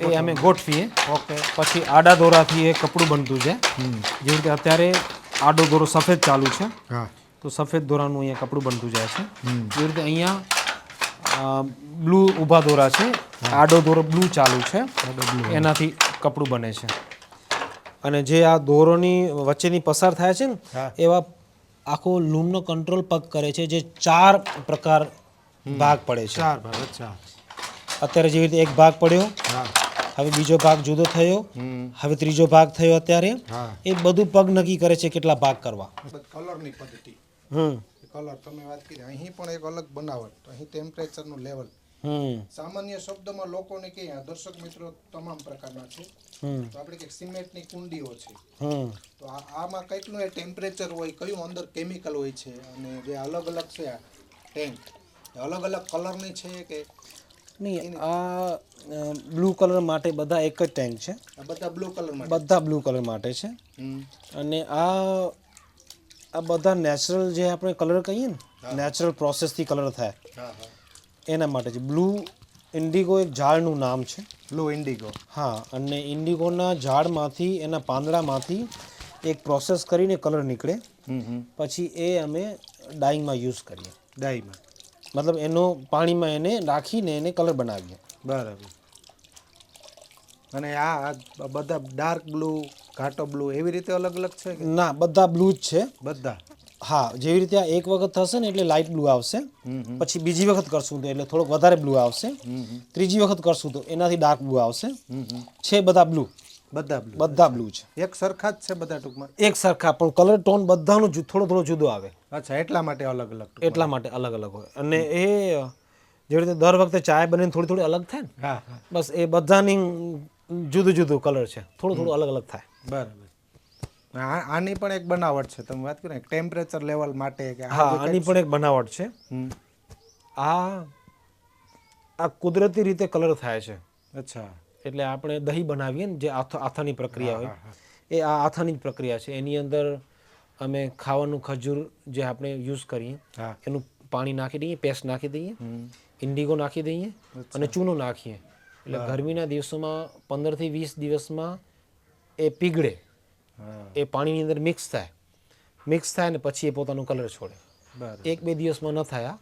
એ અમે ગોઠવીએ. ઓકે. પછી આડા દોરાથી એ કપડું બનતું છે. જેવી રીતે અત્યારે આડો દોરો સફેદ ચાલુ છે. હા. તો સફેદ દોરાનું અહીંયા કપડું બનતું જાય છે. જેવી રીતે અહીંયા બ્લુ ઊભા દોરા છે. આડો દોરો બ્લુ ચાલુ છે. એનાથી કપડું બને છે. અને જે આ દોરોની વચ્ચેની પસાર થાય છે ને એવા આખો લૂમનો કંટ્રોલ પગ કરે છે જે ચાર પ્રકાર ભાગ પડે છે. ચાર ભાગ અચ્છા. અત્યારે જેવી રીતે એક ભાગ પડ્યો હા. હવે બીજો ભાગ જુદો થયો હમ. હવે ત્રીજો ભાગ થયો અત્યારે. એ બધું પગ નક્કી કરે છે કેટલા ભાગ કરવા. કલરની પદ્ધતિ. હમ. કલર તમે વાત કરી અહીં પણ એક અલગ બનાવટ અહીં ટેમ્પરેચરનું લેવલ હમ. સામાન્ય શબ્દમાં લોકોને કે આ દર્શક મિત્રો તમામ પ્રકારના છે. હમ. તો આપણે કે સિમેન્ટની કુંડીઓ છે. હમ. તો આમાં કંઈકનું એ ટેમ્પરેચર હોય કયું અંદર કેમિકલ હોય છે અને જે અલગ અલગ છે આ ટેન્ક અલગ અલગ કલરની છે કે નહીં આ બ્લુ કલર માટે બધા એક જ ટેન્ક છે. આ બધા બ્લુ કલરમાં બધા બ્લુ કલર માટે છે. અને આ આ બધા નેચરલ જે આપણે કલર કહીએ ને નેચરલ પ્રોસેસથી કલર થાય. એના માટે છે. બ્લુ ઇન્ડિગો એક ઝાડનું નામ છે. Blue indigo. હા અને ઇન્ડિગોના ઝાડમાંથી એના પાંદડામાંથી એક પ્રોસેસ કરીને કલર નીકળે. પછી એ અમે ડાઈંગમાં યુઝ કરીએ. ડાઈમાં મતલબ એનો પાણીમાં એને નાખીને એને કલર બનાવીએ. બરાબર. અને આ બધા ડાર્ક બ્લુ ઘાટો બ્લુ એવી રીતે અલગ અલગ છે કે? ના બધા બ્લુ જ છે. બધા? હા જેવી રીતે આ એક વખત થશે ને એટલે લાઇટ બ્લુ આવશે. પછી બીજી વખત કરશું તો એટલે થોડોક વધારે બ્લુ આવશે. ત્રીજી વખત કરશું તો એનાથી ડાર્ક બ્લુ આવશે. છે બધા બ્લુ બધા બ્લુ બધા બ્લુ છે. એક સરખા જ છે બધા ટૂંકમાં? એક સરખા પણ કલર ટોન બધાનું જુ- થોડો થોડો જુદો આવે. અચ્છા એટલા માટે અલગ અલગ એટલા માટે અલગ અલગ હોય. અને એ જેવી રીતે દર વખતે ચાય બનીને થોડી થોડી અલગ થાય ને હા બસ એ બધાની જુદું જુદું કલર છે. થોડું થોડું અલગ અલગ થાય. બરાબર. આની પણ એક બનાવટ છે. તમે વાત કરો ને ટેમ્પરેચર લેવલ માટે કે હા આની પણ એક બનાવટ છે. આ આ કુદરતી રીતે કલર થાય છે. અચ્છા. એટલે આપણે દહીં બનાવીએ ને જે આથાની પ્રક્રિયા હોય એ આ આથાની જ પ્રક્રિયા છે. એની અંદર અમે ખાવાનું ખજૂર જે આપણે યુઝ કરીએ એનું પાણી નાખી દઈએ પેસ્ટ નાખી દઈએ ઇન્ડિગો નાખી દઈએ અને ચૂનો નાખીએ. એટલે ગરમીના દિવસોમાં પંદરથી વીસ દિવસમાં એ પીગળે એ પાણીની અંદર મિક્સ થાય. મિક્સ થાય ને પછી એ પોતાનો કલર છોડે. એક બે દિવસમાં ન થયા.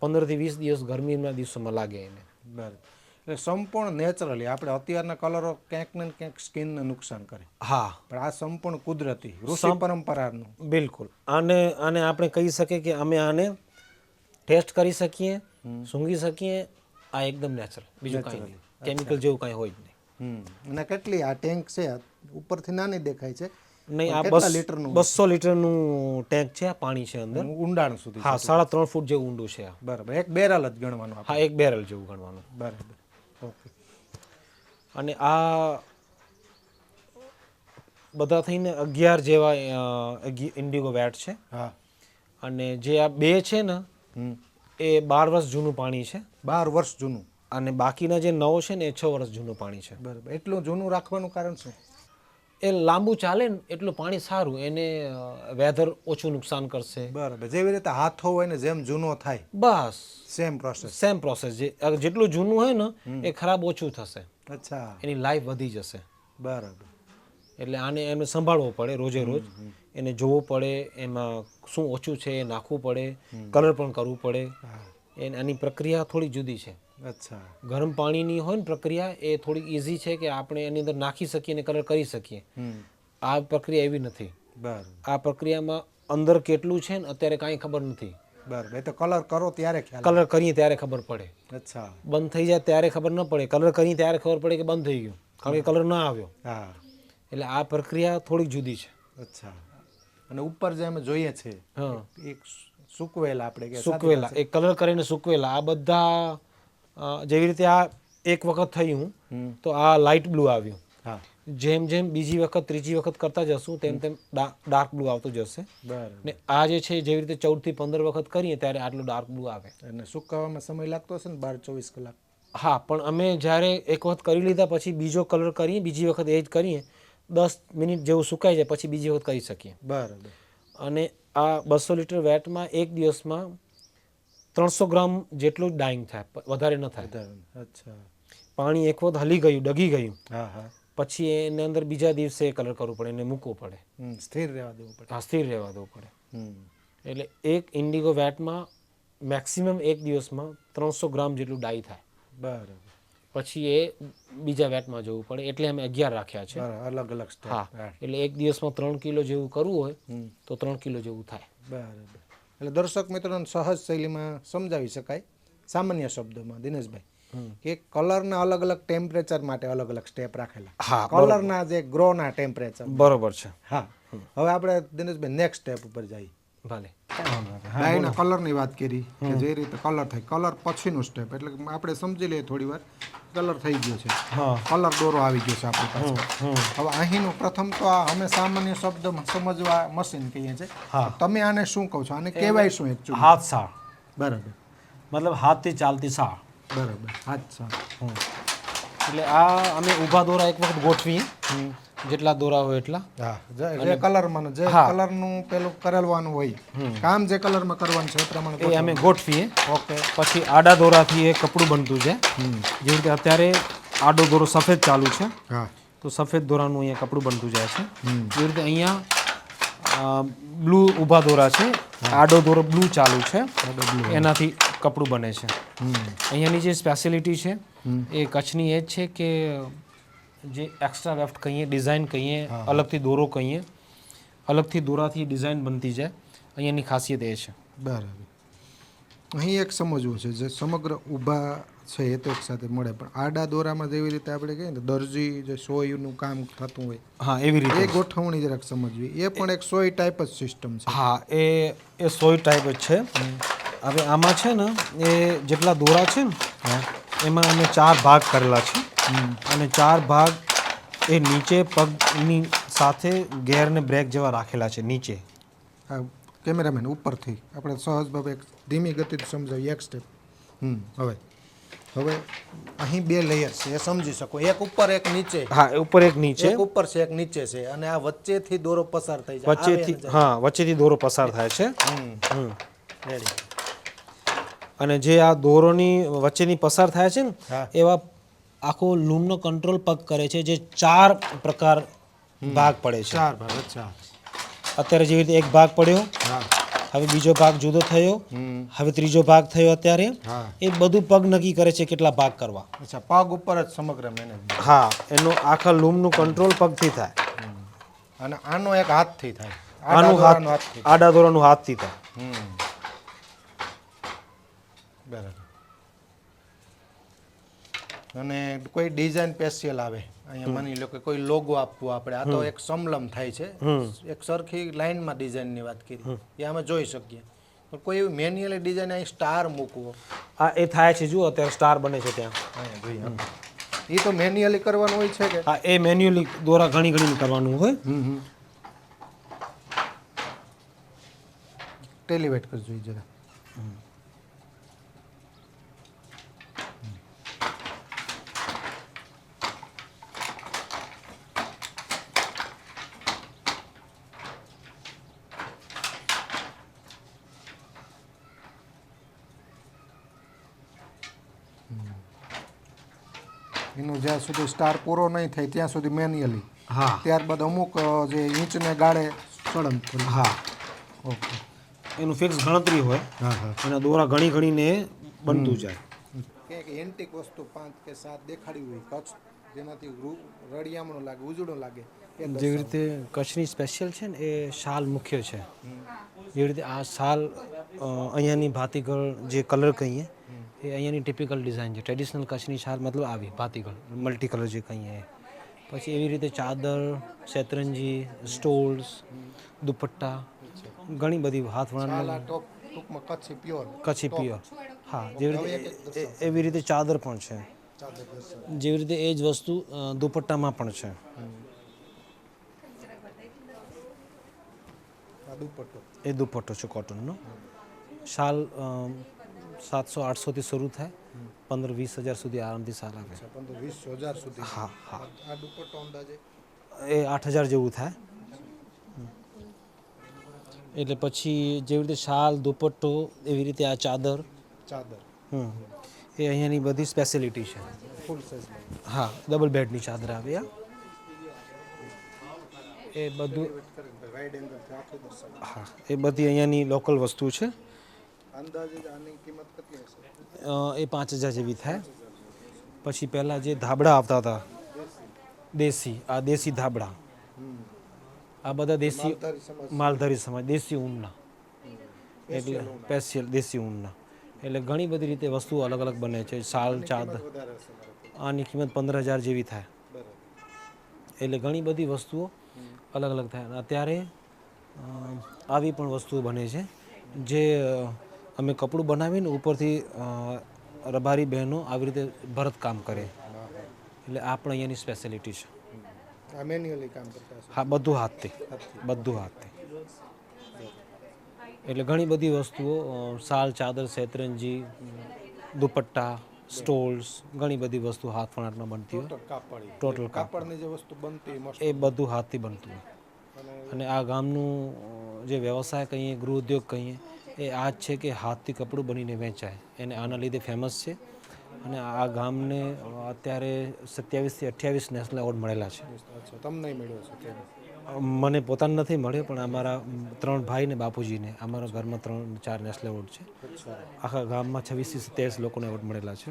પંદરથી વીસ દિવસ ગરમીના દિવસોમાં લાગે એને. બરાબર. એટલે સંપૂર્ણ નેચરલી આપણે અત્યારના કલરો ક્યાંક ને ક્યાંક સ્કિનને નુકસાન કરે. હા. પણ આ સંપૂર્ણ કુદરતી ઋષિ પરંપરાનું. બિલકુલ. આને આને આપણે કહી શકીએ કે અમે આને ટેસ્ટ કરી શકીએ સૂંઘી શકીએ આ એકદમ નેચરલ બીજું કાંઈ નહીં. કેમિકલ જેવું કાંઈ હોય જ નહીં. હમ. અને કેટલી આ ટેન્ક છે ઉપરથી નાની દેખાય છે. નહીં આ બસ લીટરનું? બસો લીટરનું ટેન્ક છે આ પાણી છે અંદર. ઊંડાણ સુધી હા સાડા ત્રણ ફૂટ જેવું ઊંડું છે બરાબર. એક બેરલ જ ગણવાનું હા એક બેરલ જેવું ગણવાનું. બરાબર. અને આ બધા થઈને અગિયાર જેવા ઇન્ડિગો વેટ છે. હા. અને જે આ બે છે ને હમ. એ બાર વર્ષ જૂનું પાણી છે. બાર વર્ષ જૂનું. અને બાકીના જે નવ છે ને એ છ વર્ષ જૂનું પાણી છે. બરાબર. એટલું જૂનું રાખવાનું કારણ શું? એ લાંબુ ચાલે ને એટલું પાણી સારું એને વેધર ઓછું નુકસાન કરશે. બરાબર. જેવી રીતે હાથો હોય ને જેમ જૂનો થાય બસ. સેમ પ્રોસેસ સેમ પ્રોસેસ જે જેટલું જૂનું હોય ને એ ખરાબ ઓછું થશે. અચ્છા. એની લાઈફ વધી જશે. બરાબર. એટલે આને એને સંભાળવો પડે રોજે રોજ. એને જોવું પડે એમાં શું ઓછું છે એ નાખવું પડે કલર પણ કરવું પડે. એની પ્રક્રિયા થોડી જુદી છે. અચ્છા. ગરમ પાણીની હોય ને પ્રક્રિયા એ થોડી ઇઝી છે કે આપણે એની અંદર નાખી શકીએ અને કલર કરી શકીએ. આ પ્રક્રિયા એવી નથી. બરાબર. આ પ્રક્રિયામાં અંદર કેટલું છે ને અત્યારે કાંઈ ખબર નથી. બરાબર. એ તો કલર કરો ત્યારે કલર કરીએ ત્યારે ખબર પડે. અચ્છા. બંધ થઈ જાય ત્યારે ખબર ન પડે. કલર કરીએ ત્યારે ખબર પડે કે બંધ થઈ ગયું. કારણ કે કલર ના આવ્યો. હા. એટલે આ પ્રક્રિયા થોડીક જુદી છે. અચ્છા. અને ઉપર જે અમે જોઈએ છે હા. એક સુકવેલા આપણે સુકવેલા. એ કલર કરીને સુકવેલા. આ બધા જેવી રીતે આ એક વખત થયું તો આ લાઇટ બ્લુ આવ્યું. હા. જેમ જેમ બીજી વખત ત્રીજી વખત કરતા જશું તેમ તેમ ડાર્ક બ્લુ આવતું જશે. બરાબર. ને આ જે છે જેવી રીતે ચૌદથી પંદર વખત કરીએ ત્યારે આટલું ડાર્ક બ્લુ આવે. અને સુકાવામાં સમય લાગતો હશે ને? બાર ચોવીસ કલાક. હા પણ અમે જ્યારે એક વખત કરી લીધા પછી બીજો કલર કરીએ બીજી વખત એ જ કરીએ દસ મિનિટ જેવું સુકાઈ જાય પછી બીજી વખત કરી શકીએ. બરાબર. અને આ બસો લીટર વેટમાં એક દિવસમાં ત્રણસો ગ્રામ જેટલું ડાઈંગ થાય વધારે ન થાય. અચ્છા. પાણી એક વખત હલી ગયું ડગી ગયું. હા હા. પછી એની અંદર બીજા દિવસે કલર કરવું પડે એને મૂકવું પડે. સ્થિર રહેવા દેવું પડે. હા સ્થિર રહેવા દેવું પડે. એટલે એક ઇન્ડિગો વેટમાં મેક્સિમમ એક દિવસમાં ત્રણસો ગ્રામ જેટલું ડાઈ થાય. બરાબર. પછી એ બીજા વેટમાં જવું પડે એટલે અમે અગિયાર રાખ્યા છે. અલગ અલગ હા એટલે એક દિવસમાં ત્રણ કિલો જેવું કરવું હોય તો ત્રણ કિલો જેવું થાય. બરાબર. એટલે દર્શક મિત્રોને સહજ શૈલીમાં સમજાવી શકાય. સામાન્ય શબ્દોમાં દિનેશભાઈ કે કલરના અલગ અલગ ટેમ્પરેચર માટે અલગ અલગ સ્ટેપ રાખેલા. હા કલરના જે ગ્રોના ટેમ્પરેચર બરોબર છે. હા. હવે આપણે દિનેશભાઈ નેક્સ્ટ સ્ટેપ ઉપર જઈએ. ભલે. ડાયના કલરની વાત કરી કે જે રીતે કલર થાય કલર પછીનું સ્ટેપ એટલે આપણે સમજી લઈએ થોડી વાર કલર થઈ ગયો છે. હા. કલર દોરો આવી ગયો છે આપણી પાસે. હવે અહીંનું પ્રથમ તો આ અમે સામાન્ય શબ્દ સમજવા મશીન કહીએ છીએ. તમે આને શું કહો છો? આને કહેવાય શું એકચ્યુઅલી હાથ સા બરાબર. મતલબ હાથથી ચાલતી સા બરાબર. હાથ સા એટલે આ અમે ઊભા દોરા એક વખત ગોઠવીએ જેટલા દોરા હોય એટલા. હા જે- કલરમાં જે. કલરનું પેલું કરેલવાનું હોય. કામ જે કલરમાં કરવાનું છે એ પ્રમાણે એ અમે ગોઠવીએ. ઓકે. પછી આડા દોરાથી એ કપડું બનતું છે. જેવી રીતે અત્યારે આડો દોરો સફેદ ચાલુ છે હા. તો સફેદ દોરાનું અહીંયા કપડું બનતું જાય છે. જેવી રીતે અહીંયા બ્લુ ઊભા દોરા છે. આડો દોરો બ્લુ ચાલુ છે. એનાથી કપડું બને છે. અહીંયાની જે સ્પેશિયાલિટી છે. એ કચ્છની એ જ છે કે જે એક્સ્ટ્રા વેફ્ટ કહીએ ડિઝાઇન કહીએ અલગથી દોરો કહીએ અલગથી દોરાથી ડિઝાઇન બનતી જાય. અહીંયાની ખાસિયત એ છે. બરાબર. અહીં એક સમજવું છે જે સમગ્ર ઊભા છે એ તો એક સાથે મળે પણ આડા દોરામાં જેવી રીતે આપણે કહીએ ને દરજી જે સોયનું કામ થતું હોય હા એવી રીતે. એ ગોઠવણી જરાક સમજવી. એ પણ એક સોય ટાઈપ જ સિસ્ટમ છે. હા એ એ સોય ટાઈપ જ છે. હવે આમાં છે ને એ જેટલા દોરા છે ને એમાં અમે ચાર ભાગ કરેલા છે. અને ચાર ભાગ એ નીચે પગની સાથે ગેરને બ્રેક જેવા રાખેલા છે નીચે. કેમેરામેન ઉપરથી. આપણે સહજ બાબે એક ધીમી ગતિથી સમજાવીએ એક સ્ટેપ હમ હવે. હવે અહીં બે લેયર છે એ સમજી શકો. એક ઉપર એક નીચે. હા ઉપર એક નીચે. એક ઉપર છે એક નીચે છે. અને આ વચ્ચેથી દોરો પસાર થઈ જાય વચ્ચેથી હા વચ્ચેથી દોરો પસાર થાય છે. હમ. હમ. રેડી અને જે આ દોરોની વચ્ચેની પસાર થાય છે ને એવા આખો લૂમનો કંટ્રોલ પગ કરે છે જે ચાર પ્રકાર ભાગ પડે છે. ચાર ભાગ અચ્છા. અત્યારે જેવી રીતે એક ભાગ પડ્યો હા. હવે બીજો ભાગ જુદો થયો હવે ત્રીજો ભાગ થયો અત્યારે. એ બધું પગ નક્કી કરે છે કેટલા ભાગ કરવા. અચ્છા પગ ઉપર જ સમગ્ર મેનેજમેન્ટ હા એનો આખા લૂમનું કંટ્રોલ પગથી થાય. અને આનો એક હાથથી થાય. આનું હાથ આડા દોરાનું હાથથી થાય. બરાબર. અને કોઈ ડિઝાઇન સ્પેશિયલ આવે. અહીંયા માની લો કે કોઈ લોગો આપવો આપણે. આ તો એક સમલમ થાય છે. એક સરખી લાઈનમાં ડિઝાઇનની વાત કરી. એ અમે જોઈ શકીએ. પણ કોઈ એવી મેન્યુઅલી ડિઝાઇન અહીં સ્ટાર મૂકવો. આ એ થાય છે. જુઓ અત્યારે સ્ટાર બને છે ત્યાં. જોઈએ. એ તો મેન્યુઅલી કરવાનું હોય છે કે? હા એ મેન્યુઅલી દોરા ઘણી ઘણી કરવાનું હોય. ટેલિવેટ કરજો જરા. એનું જ્યાં સુધી સ્ટાર પૂરો નહીં થાય ત્યાં સુધી મેન્યુઅલી હા. ત્યારબાદ અમુક જે ઇંચને ગાળે સળંગ હા. ઓકે એનું ફિક્સ ગણતરી હોય હા હા. એના દોરા ઘણી ઘણીને બનતું જાય. કે એન્ટિક વસ્તુ પાંચ કે સાત દેખાડી હોય કચ્છ જેનાથી રળિયામણું લાગે ઉજળું લાગે જેવી રીતે કચ્છની સ્પેશિયલ છે ને એ શાલ મુખ્ય છે. જેવી રીતે આ શાલ અહીંયાની ભાતીગળ જે કલર કહીએ એ અહીંયાની ટિપિકલ ડિઝાઇન છે ટ્રેડિશનલ કચ્છની શાલ મતલબ આવી ભાતીગળ મલ્ટી કલર જે કહીએ એ. પછી એવી રીતે ચાદર શેતરંજી સ્ટોલ્સ દુપટ્ટા ઘણી બધી હાથવણાની શાલા ટોપ ટૂંકમાં કચ્છી પ્યોર કચ્છી પિયોર હા જેવી રીતે એ- એવી રીતે ચાદર પણ છે ચાદર દર્શન જેવી રીતે એ જ વસ્તુ અ, દુપટ્ટામાં પણ છે આ દુપટ્ટો એ દુપટ્ટો છે કોટનનો શાલ સાતસો આઠસોથી શરૂ થાય પંદર વીસ હજાર સુધી આરામથી શાલ આવે છે પંદર વીસ હજાર સુધી હા હા આ દુપટ્ટો અંદાજે એ આઠ હજાર જેવું થાય એટલે પછી જેવી રીતે શાલ દુપટ્ટો એવી રીતે આ ચાદર ચાદર હમ એ અહીંયાની બધી સ્પેશિયાલિટી છે ફૂલ સાઈઝ હા ડબલ બેડની ચાદર આવી આ એ બધું વાઇડ એંગલ આખું દર્શાવે હા એ બધી અહીંયાની લોકલ વસ્તુ છે. અંદાજે આની કિંમત કેટલી હશે અ, એ પાંચ હજાર જેવી થાય પછી પહેલાં જે ધાબળા આવતા હતા દેશી આ દેશી ધાબળા આ બધા દેશી તારી સમજ માલધારી સમાજ દેશી ઊનના એટલે સ્પેશિયલ દેશી ઊનના એટલે ઘણી બધી રીતે વસ્તુઓ અલગ અલગ બને છે શાલ ચાદર વધારે હશે મારે આની કિંમત પંદર હજાર જેવી થાય બરાબર। એટલે ઘણી બધી વસ્તુઓ અલગ અલગ થાય અને અત્યારે અ, આવી પણ વસ્તુઓ બને છે જે અ, અમે કપડું બનાવીને ઉપરથી રબારી બહેનો આવી રીતે ભરત કામ કરે. એટલે આ પણ અહીંયાની સ્પેશિયાલિટી છે. મેન્યુઅલી કામ કરતા હા બધું હાથથી. બધું હાથથી. એટલે ઘણી બધી વસ્તુઓ સાલ ચાદર શેતરંજી દુપટ્ટા સ્ટોલ્સ ઘણી બધી વસ્તુ હાથ વણાટમાં બનતી હોય. ટોટલ કાપડ. કાપડની જે વસ્તુ બનતી એ બધું હાથથી બનતું હોય. અને આ ગામનું જે વ્યવસાય કહીએ ગૃહ ઉદ્યોગ કહીએ એ આ જ છે કે હાથથી કપડું બનીને વેચાય. એને આના લીધે ફેમસ છે અને આ ગામને અત્યારે સત્યાવીસથી અઠ્યાવીસ નેશનલ એવોર્ડ મળેલા છે. તમને મળ્યો છે મને પોતાને નથી મળ્યો પણ અમારા ત્રણ ભાઈ ને બાપુજીને અમારા ઘરમાં ત્રણ ચાર નેશનલ એવોર્ડ છે. આખા ગામમાં છવ્વીસથી સત્યાવીસ લોકોને એવોર્ડ મળેલા છે.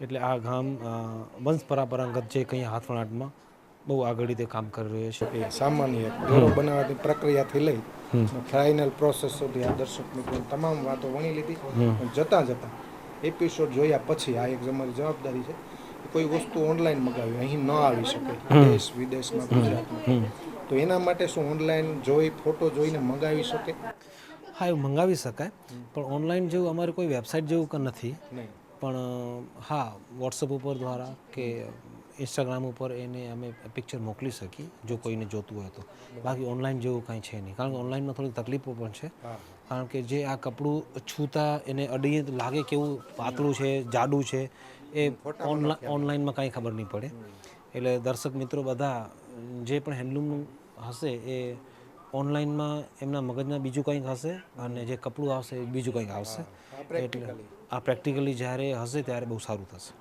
એટલે આ ગામ વંશ પરંપરાગત જે કંઈ હાથ વણાટમાં બહુ આગળ રીતે કામ કરી રહ્યો છે. સામાન્ય દોરો બનાવવાની પ્રક્રિયાથી લઈ ફાઇનલ પ્રોસેસ સુધી આ દર્શક મિત્રો તમામ વાતો વણી લીધી. પણ જતાં જતાં એપિસોડ જોયા પછી આ એક અમારી જવાબદારી છે કોઈ વસ્તુ ઓનલાઈન મગાવી અહીં ન આવી શકે. દેશ વિદેશમાં ગુજરાતમાં. તો એના માટે શું ઓનલાઈન જોઈ ફોટો જોઈને મંગાવી શકે? હા એવું મંગાવી શકાય. પણ ઓનલાઈન જેવું અમારે કોઈ વેબસાઇટ જેવું નથી. પણ હા વોટ્સઅપ ઉપર દ્વારા કે ઇન્સ્ટાગ્રામ ઉપર એને અમે પિક્ચર મોકલી શકીએ જો કોઈને જોતું હોય તો. બાકી ઓનલાઈન જેવું કાંઈ છે નહીં. કારણ કે ઓનલાઈનમાં થોડી તકલીફો પણ છે. કારણ કે જે આ કપડું છૂતા એને અડીએ લાગે કેવું પાતળું છે જાડું છે એ ઓનલાઈન ઓનલાઈનમાં કાંઈ ખબર નહીં પડે. એટલે દર્શક મિત્રો બધા જે પણ હેન્ડલૂમનું હશે એ ઓનલાઈનમાં એમના મગજમાં બીજું કંઈક હશે અને જે કપડું આવશે એ બીજું કંઈક આવશે. એટલે આ પ્રેક્ટિકલી જ્યારે હશે ત્યારે બહુ સારું થશે.